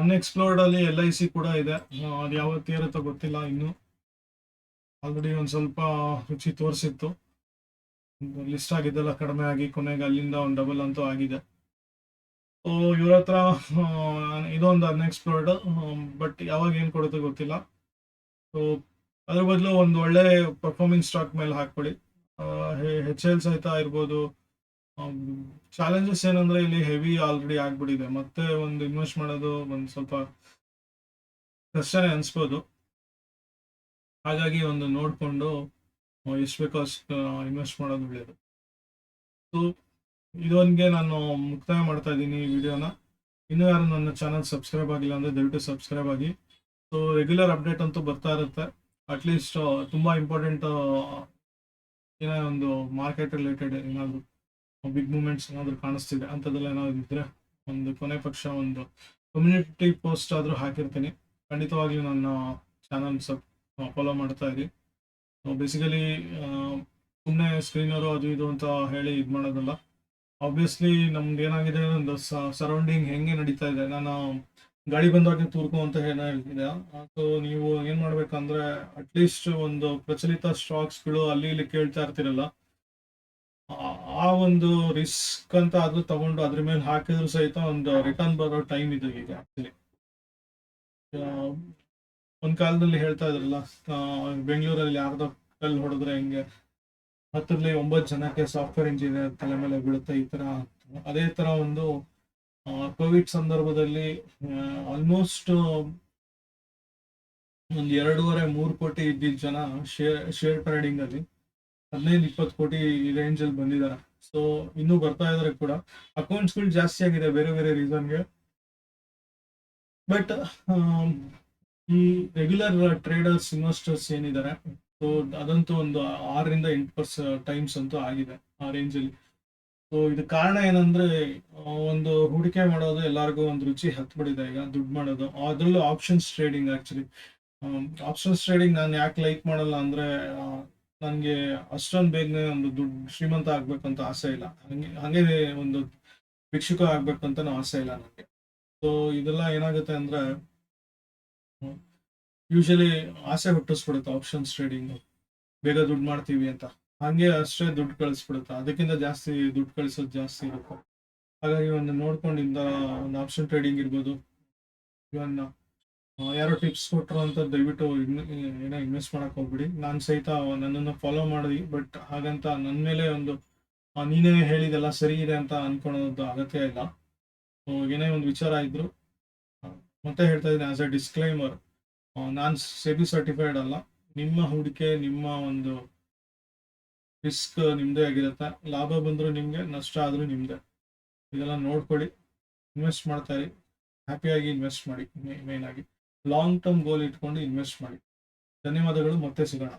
Speaker 1: ಅನ್ಎಕ್ಸ್ಪ್ಲೋರ್ಡ್ ಅಲ್ಲಿ ಎಲ್ ಐ ಸಿ ಕೂಡ ಇದೆ. ಅದು ಯಾವತ್ತು ಇರುತ್ತೋ ಗೊತ್ತಿಲ್ಲ ಇನ್ನು. ಆಲ್ರೆಡಿ ಒಂದು ಸ್ವಲ್ಪ ರುಚಿ ತೋರಿಸಿತ್ತು. ಲಿಸ್ಟ್ ಆಗಿದ್ದೆಲ್ಲ ಕಡಿಮೆ ಆಗಿ ಕೊನೆಗೆ ಅಲ್ಲಿಂದ ಒಂದು ಡಬಲ್ ಅಂತೂ ಆಗಿದೆ. ಇವ್ರ ಹತ್ರ ಇದೊಂದು ಅನ್ಎಕ್ಸ್ಪ್ಲೋರ್ಡ್ ಬಟ್ ಯಾವಾಗ ಏನು ಕೊಡುತ್ತೆ ಗೊತ್ತಿಲ್ಲ. ಸೊ ಅದ್ರ ಬದಲು ಒಂದು ಒಳ್ಳೆ ಪರ್ಫಾರ್ಮಿಂಗ್ ಸ್ಟಾಕ್ ಮೇಲೆ ಹಾಕೊಳ್ಳಿ ಹೆಚ್ ಎಲ್ ಸಹಿತ ಇರ್ಬೋದು. ಚಾಲೆಂಜಸ್ ಏನಂದ್ರೆ ಇಲ್ಲಿ ಹೆವಿ ಆಲ್ರೆಡಿ ಆಗ್ಬಿಟ್ಟಿದೆ. ಮತ್ತೆ ಒಂದು ಇನ್ವೆಸ್ಟ್ ಮಾಡೋದು ಒಂದು ಸ್ವಲ್ಪ ಕಷ್ಟನೇ ಅನ್ಸ್ಬೋದು. ಹಾಗಾಗಿ ಒಂದು ನೋಡಿಕೊಂಡು ಎಷ್ಟು ಬೇಕೋ ಅಷ್ಟು ಇನ್ವೆಸ್ಟ್ ಮಾಡೋದು ಒಳ್ಳೆಯದು ಸೊ ಇದೊಂದಿಗೆ ನಾನು ಮುಕ್ತಾಯ ಮಾಡ್ತಾ ಇದ್ದೀನಿ ಈ ವಿಡಿಯೋನ. ಇನ್ನೂ ಯಾರು ನನ್ನ ಚಾನಲ್ ಸಬ್ಸ್ಕ್ರೈಬ್ ಆಗಿಲ್ಲ ಅಂದರೆ ದಯವಿಟ್ಟು ಸಬ್ಸ್ಕ್ರೈಬ್ ಆಗಿ. ಸೊ ರೆಗ್ಯುಲರ್ ಅಪ್ಡೇಟ್ ಅಂತೂ ಬರ್ತಾ ಇರುತ್ತೆ. ಅಟ್ಲೀಸ್ಟ್ ತುಂಬ ಇಂಪಾರ್ಟೆಂಟ್ ಏನೋ ಒಂದು ಮಾರ್ಕೆಟ್ ರಿಲೇಟೆಡ್ ಏನಾದರೂ ಬಿಗ್ ಮೂಮೆಂಟ್ಸ್ ಏನಾದರೂ ಕಾಣಿಸ್ತಿದೆ ಅಂಥದ್ದೆಲ್ಲ ಏನಾದ್ರು ಇದ್ರೆ ಒಂದು ಕೊನೆ ಪಕ್ಷ ಒಂದು ಕಮ್ಯುನಿಟಿ ಪೋಸ್ಟ್ ಆದರೂ ಹಾಕಿರ್ತೀನಿ. ಖಂಡಿತವಾಗ್ಲೂ ನನ್ನ ಚಾನಲ್ ಸಬ್ ಫಾಲೋ ಮಾಡ್ತಾ ಇರಿ. ಬೇಸಿಕಲಿ ಸುಮ್ಮನೆ ಸ್ಕ್ರೀನರು ಅದು ಇದು ಅಂತ ಹೇಳಿ ಇದು ಮಾಡೋದಲ್ಲ. ಆಬ್ವಿಯಸ್ಲಿ ನಮ್ದು ಏನಾಗಿದೆ ಒಂದು ಸರೌಂಡಿಂಗ್ ಹೆಂಗೆ ನಡೀತಾ ಇದೆ? ನಾನು ಗಾಡಿ ಬಂದಾಗ ತೂರ್ಕು ಅಂತ ಏನೋ ಹೇಳ್ತಿದ್ದೆ. ಸೊ ನೀವು ಏನ್ ಮಾಡ್ಬೇಕಂದ್ರೆ ಅಟ್ಲೀಸ್ಟ್ ಒಂದು ಪ್ರಚಲಿತ ಸ್ಟಾಕ್ಸ್ಗಳು ಅಲ್ಲಿ ಇಲ್ಲಿ ಕೇಳ್ತಾ ಇರ್ತಿರಲ್ಲ. ಆ- ಒಂದು ರಿಸ್ಕ್ ಅಂತ ಅದು ತಗೊಂಡು ಅದ್ರ ಮೇಲೆ ಹಾಕಿದ್ರು ಸಹಿತ ಒಂದು ರಿಟರ್ನ್ ಬರೋ ಟೈಮ್ ಇದೆ ಈಗ ಆಕ್ಚುಲಿ ಒಂದ್ ಕಾಲದಲ್ಲಿ ಹೇಳ್ತಾ ಇದ್ರಲ್ಲ ಬೆಂಗಳೂರಲ್ಲಿ ಯಾರ್ದೋ ಕಲ್ ಹೊಡೆದ್ರೆ ಹೆಂಗೆ, ಹತ್ತರಲ್ಲಿ ಒಂಬತ್ತು ಜನಕ್ಕೆ ಸಾಫ್ಟ್ವೇರ್ ಇಂಜಿನಿಯರ್ ತಲೆ ಮೇಲೆ ಬೀಳುತ್ತೆ ಈ ತರ ಅದೇ ತರ ಒಂದು ಕೋವಿಡ್ ಸಂದರ್ಭದಲ್ಲಿ ಆಲ್ಮೋಸ್ಟ್ ಒಂದು ಎರಡೂವರೆ, ಮೂರು ಕೋಟಿ ಇದ್ದಿದ್ದ ಜನ ಶೇರ್ ಶೇರ್ ಟ್ರೇಡಿಂಗ್ ಅಲ್ಲಿ ಹದಿನೈದು, ಇಪ್ಪತ್ತು ಕೋಟಿ ರೇಂಜ್ ಅಲ್ಲಿ ಬಂದಿದ್ದಾರೆ ಸೊ ಇನ್ನೂ ಬರ್ತಾ ಇದ್ರೆ ಕೂಡ. ಅಕೌಂಟ್ಸ್ಗಳು ಜಾಸ್ತಿ ಆಗಿದೆ ಬೇರೆ ಬೇರೆ ರೀಸನ್ಗೆ ಬಟ್ ಈ ರೆಗ್ಯುಲರ್ ಟ್ರೇಡರ್ಸ್ ಇನ್ವೆಸ್ಟರ್ಸ್ ಏನಿದ್ದಾರೆ ಸೊ ಅದಂತೂ ಒಂದು ಆರರಿಂದ ಎಂಟು ಪರ್ಸೆಂಟ್ ಟೈಮ್ಸ್ ಅಂತೂ ಆಗಿದೆ ಆ ರೇಂಜಲ್ಲಿ ಸೊ ಇದು ಕಾರಣ ಏನಂದ್ರೆ ಒಂದು ಹೂಡಿಕೆ ಮಾಡೋದು ಎಲ್ಲರಿಗೂ ಒಂದು ರುಚಿ ಹತ್ಬಿಟ್ಟಿದೆ ಈಗ ದುಡ್ಡು ಮಾಡೋದು. ಅದರಲ್ಲೂ options trading actually options trading ನಾನು ಯಾಕೆ ಲೈಕ್ ಮಾಡಲ್ಲ ಅಂದ್ರೆ ನನಗೆ ಅಷ್ಟೊಂದು ಬೇಗನೆ ಒಂದು ದುಡ್ಡು ಶ್ರೀಮಂತ ಆಗ್ಬೇಕಂತ ಆಸೆ ಇಲ್ಲ. ಹಂಗೆ, ಹಾಗೆ ಒಂದು ಭಿಕ್ಷುಕ ಆಗ್ಬೇಕಂತ ಆಸೆ ಇಲ್ಲ ನನಗೆ. ಸೊ ಇದೆಲ್ಲ ಏನಾಗುತ್ತೆ ಅಂದ್ರೆ ಯೂಶಲಿ ಆಸೆ ಹುಟ್ಟಿಸ್ಬಿಡುತ್ತೆ ಆಪ್ಷನ್ಸ್ ಟ್ರೇಡಿಂಗ್ ಬೇಗ ದುಡ್ಡು ಮಾಡ್ತೀವಿ ಅಂತ. ಹಂಗೆ ಅಷ್ಟೇ ದುಡ್ಡು ಕಳಿಸ್ಬಿಡುತ್ತೆ. ಅದಕ್ಕಿಂತ ಜಾಸ್ತಿ ದುಡ್ಡು ಕಳಿಸೋದು ಜಾಸ್ತಿ ಇರುತ್ತೆ. ಹಾಗಾಗಿ ಒಂದು ನೋಡ್ಕೊಂಡಿಂದ ಒಂದು ಆಪ್ಷನ್ ಟ್ರೇಡಿಂಗ್ ಇರ್ಬೋದು. ಇವನ್ ಯಾರೋ ಟಿಪ್ಸ್ ಕೊಟ್ಟರು ಅಂತ ದಯವಿಟ್ಟು ಏನೋ ಇನ್ವೆಸ್ಟ್ ಮಾಡಕ್ ಹೋಗ್ಬಿಡಿ. ನಾನು ಸಹಿತ ನನ್ನನ್ನು ಫಾಲೋ ಮಾಡಿದ್ವಿ ಬಟ್ ಹಾಗಂತ ನನ್ನ ಮೇಲೆ ಒಂದು ನೀನೇ ಹೇಳಿದೆಲ್ಲ ಸರಿ ಇದೆ ಅಂತ ಅನ್ಕೊಳೋದು ಅಗತ್ಯ ಇಲ್ಲ. ಏನೇ ಒಂದು ವಿಚಾರ ಇದ್ರು ಮತ್ತೆ ಹೇಳ್ತಾ ಇದ್ದೀನಿ ಆಸ್ ಎ ಡಿಸ್ಕ್ಲೈಮರ್ ನಾನು ಸೆಬಿ ಸರ್ಟಿಫೈಡ್ ಅಲ್ಲ. ನಿಮ್ಮ ಹೂಡಿಕೆ, ನಿಮ್ಮ ಒಂದು ರಿಸ್ಕ್ ನಿಮ್ಮದೇ ಆಗಿರುತ್ತೆ. ಲಾಭ ಬಂದರೂ ನಿಮಗೆ, ನಷ್ಟ ಆದರೂ ನಿಮ್ಮದೇ ಇದೆಲ್ಲ ನೋಡ್ಕೊಳ್ಳಿ. ಇನ್ವೆಸ್ಟ್ ಮಾಡ್ತಾ ಇರಿ. ಹ್ಯಾಪಿಯಾಗಿ ಇನ್ವೆಸ್ಟ್ ಮಾಡಿ ಮೇನ್ ಆಗಿ. ಲಾಂಗ್ ಟರ್ಮ್ ಗೋಲ್ ಇಟ್ಕೊಂಡು ಇನ್ವೆಸ್ಟ್ ಮಾಡಿ. ಧನ್ಯವಾದಗಳು. ಮತ್ತೆ ಸಿಗೋಣ.